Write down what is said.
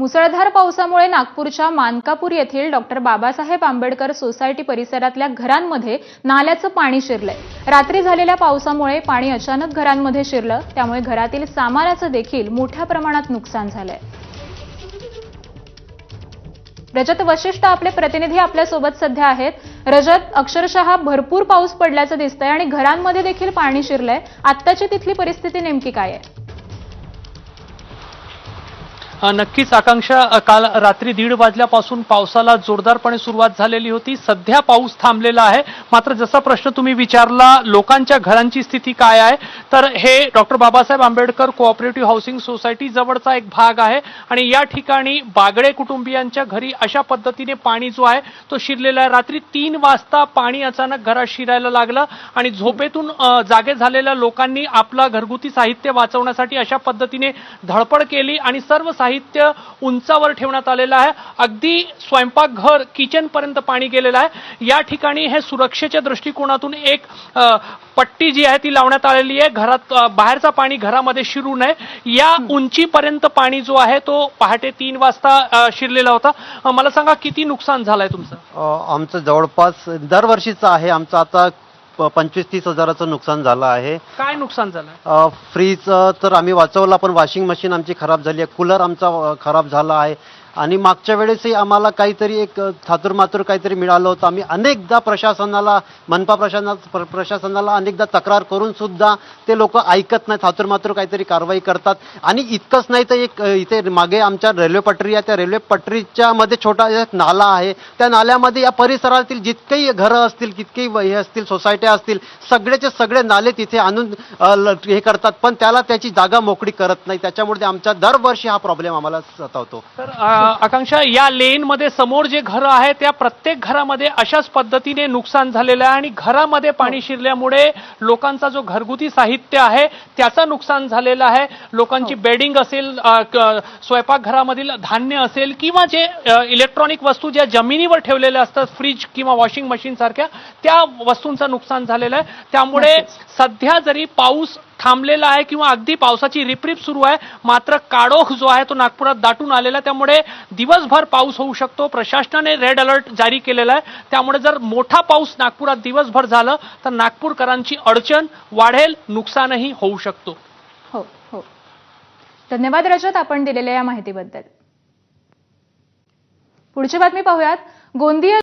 मुसळधार पावसामुळे नागपूरच्या मानकापूर येथील डॉक्टर बाबासाहेब आंबेडकर सोसायटी परिसरातल्या घरांमध्ये नाल्याचं पाणी शिरलंय. रात्री झालेल्या पावसामुळे पाणी अचानक घरांमध्ये शिरलं त्यामुळे घरातील सामानाचं देखील मोठ्या प्रमाणात नुकसान झालंय. रजत वशिष्ठ आपले प्रतिनिधी आपल्यासोबत सध्या आहेत. रजत अक्षरशः भरपूर पाऊस पडल्याचं दिसतंय आणि घरांमध्ये देखील पाणी शिरलंय. आत्ताची तिथली परिस्थिती नेमकी काय आहे? नक्कीच आकांक्षा. काल रात्री दीड वाजल्यापासून पावसाला जोरदारपणे सुरुवात झालेली होती. सध्या पाऊस थांबलेला आहे. मात्र जसा प्रश्न तुम्ही विचारला लोकांच्या घरांची स्थिती काय आहे तर हे doctor Babasaheb Ambedkar cooperative housing society जवळचा एक भाग आहे. आणि या ठिकाणी बागडे कुटुंबियांच्या घरी अशा पद्धतीने पाणी जो आहे तो शिरलेला आहे. रात्री तीन वाजता पाणी अचानक घरात शिरायला लागलं आणि झोपेतून जागे झालेल्या लोकांनी आपलं घरगुती साहित्य वाचवण्यासाठी अशा पद्धतीने धडपड केली आणि सर्व साहित्य उंचावर ठेवण्यात आलेलं आहे. अगदी स्वयंपाकघर किचन पर्यंत पाणी गेलेलं आहे. या ठिकाणी हे सुरक्षेच्या दृष्टिकोनातून एक पट्टी जी आहे ती लावण्यात आलेली आहे. घरात बाहेरचा पाणी घरामध्ये शिरू नये. या उंचीपर्यंत पाणी जो आहे तो पहाटे तीन वाजता शिरलेला होता. मला सांगा किती नुकसान झालंय तुमचं? आमचं जवळपास दरवर्षीचं आहे. आमचं आता पंचवीस तीस हजाराचं नुकसान झालं आहे. काय नुकसान झालंय अ, फ्रीज अ, तर आम्ही वाचवला पण वॉशिंग मशीन आमची खराब झाली आहे. कूलर आमचा अ, खराब झाला आहे. आणि मागच्या वेळेसही आम्हाला काहीतरी एक थातुरमातुर काहीतरी मिळालं होतं. आम्ही अनेकदा प्रशासनाला मनपा प्रशासना प्र- प्रशासनाला अनेकदा तक्रार करून सुद्धा ते लोक ऐकत नाही थातुरमातुर काहीतरी कारवाई करतात. आणि इतकंच नाही तर एक इथे मागे आमच्या रेल्वे पटरी आहे. त्या रेल्वे पटरीच्या मध्ये छोटा एक नाला आहे. त्या नाल्यामध्ये या परिसरातील जितकेही घरं असतील कितकेही हे असतील सोसायट्या असतील सगळेचे सगळे नाले तिथे आणून ल- हे करतात. पण त्याला त्याची जागा मोकळी करत नाही. त्याच्यामुळे आमच्या दरवर्षी हा प्रॉब्लेम आम्हाला सतावतो. तर आकांक्षा या लेन मध्ये समोर जे घरं आहे त्या प्रत्येक घरामध्ये अशाच पद्धतीने नुकसान झालेलं आहे आणि घरामध्ये पाणी शिरल्यामुळे लोकांचा जो घरगुती साहित्य आहे त्याचं नुकसान झालेलं आहे. लोकांची बेडिंग असेल स्वयंपाकघरामधील धान्य असेल किंवा जे इलेक्ट्रॉनिक वस्तू ज्या जमिनीवर ठेवलेल्या असतात फ्रीज किंवा वॉशिंग मशीन सारख्या त्या वस्तूंचं नुकसान झालेलं आहे. त्यामुळे सध्या जरी पाऊस थांबलेला आहे किंवा अगदी पावसाची रिपरिप सुरू आहे. मात्र काडोख जो आहे तो नागपुरात दाटून आलेला आहे. त्यामुळे दिवसभर पाऊस होऊ शकतो. प्रशासनाने रेड अलर्ट जारी केलेला आहे. त्यामुळे जर मोठा पाऊस नागपुरात दिवसभर झालं तर नागपूरकरांची अडचण वाढेल नुकसानही होऊ शकतो. हो हो. धन्यवाद रजत आपण दिलेल्या या माहितीबद्दल. पुढची बातमी पाहूयात. गोंदिया